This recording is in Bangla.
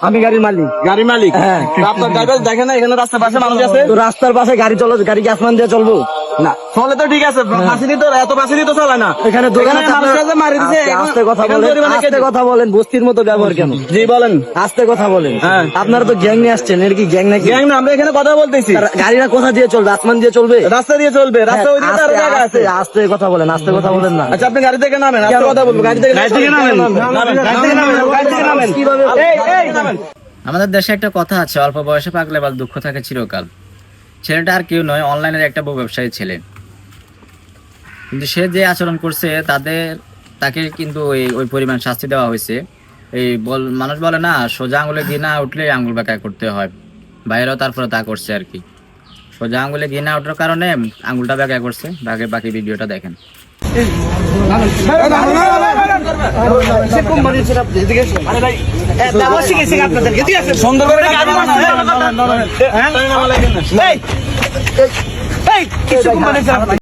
আমি গাড়ির মালিক। গাড়ি মালিক? হ্যাঁ। আপনার ড্রাইভার দেখে না এখানে রাস্তার পাশে মানুষ আছে? তো রাস্তার পাশে গাড়ি চলো গাড়ি কি আসমান দিয়ে চলবো। না। চলে তো ঠিক আছে ফাঁসি তো এত ফাঁসি তো চলে না। এখানে দোকানে মানুষ আছে মারি দিছে আস্তে- কথা বলেন আস্তে কথা বলেন বস্তির মতো ব্যবহার কেন? জি বলেন। আস্তে কথা বলেন। হ্যাঁ। আপনারা তো গ্যাং নিয়ে আসছেন এর কি গ্যাং নাকি? গ্যাং না আমরা এখানে কথা বলতেছি। গাড়িটা কোথা দিয়ে চলবে আসমান দিয়ে চলবে? রাস্তা দিয়ে চলবে রাস্তা ওই দিকে জায়গা আছে। আস্তে- কথা বলেন আস্তে কথা বলেন না। আচ্ছা আপনি গাড়ি থেকে নামেন আস্তে কথা বলব গাড়ি থেকে গাড়ি থেকে নামেন। গাড়ি থেকে নামেন। গাড়ি থেকে নামেন কীভাবে আমাদের দেশে একটা কথা আছে অল্প বয়সে পাকলে বা দুঃখ থাকে চিরকাল ছেলেটা আর কেউ নয় অনলাইনের একটা বউ ব্যবসায়ী ছেলে কিন্তু সে যে আচরণ করছে তাদের তাকে কিন্তু ওই ওই পরিমাণ শাস্তি দেওয়া হয়েছে এই বল মানুষ বলে না সোজা আঙুলে ঘি না উঠলে আঙুল বাঁকা করতে হয় বাইরেও তারপরে তা করছে আর কি সোজা আঙুলে ঘি না ওঠার কারণে আঙুলটা বাঁকা করছে বাকি বাকি ভিডিওটা দেখেন সুন্দর করে